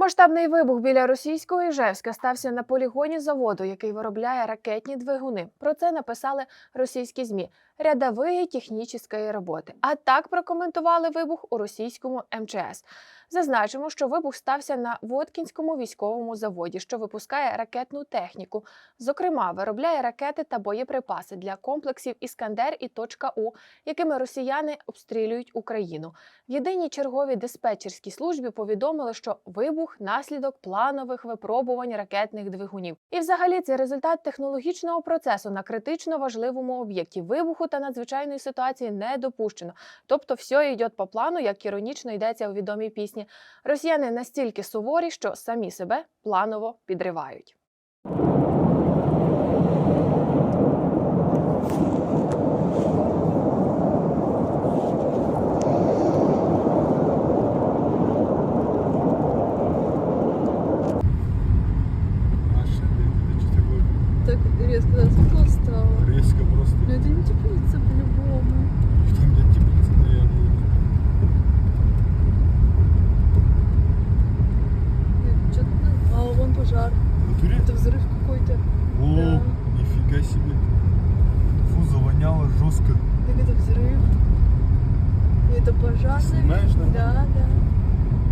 Масштабний вибух біля російського Іжевська стався на полігоні заводу, який виробляє ракетні двигуни. Про це написали російські змі рядової технічної роботи. А так прокоментували вибух у російському МЧС. Зазначимо, що вибух стався на Воткінському військовому заводі, що випускає ракетну техніку. Зокрема, виробляє ракети та боєприпаси для комплексів Іскандер і «Точка У», якими росіяни обстрілюють Україну. В єдиній черговій диспетчерській службі повідомили, що вибух наслідок планових випробувань ракетних двигунів. І, взагалі, це результат технологічного процесу на критично важливому об'єкті. Вибуху та надзвичайної ситуації не допущено. Тобто, все йде по плану, як іронічно йдеться у відомій пісні. Росіяни настільки суворі, що самі себе планово підривають. Так резко да, стало. Резко просто. Но это не теплица пожар. В натуре? Это взрыв какой-то. О, Да. нифига себе. Фу, завоняло жестко. Так это взрыв. И это пожар, Снимаешь наверное? нормально? Да, да.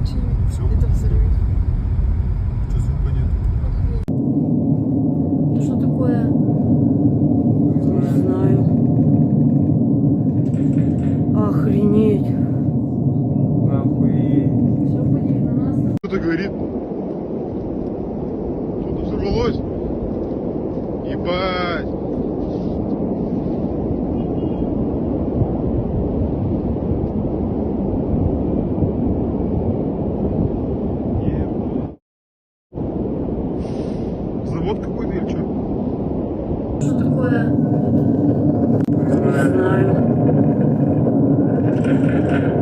Очень... Все, Это взрыв. что звука нет. Охренеть. Это что такое? Не знаю. Охренеть. Нахуй. Все, блин, у нас Кто-то говорит. Завод какой-то или что? что такое? Не знаю.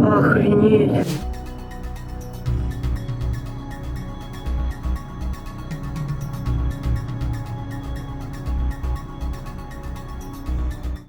Охренеть.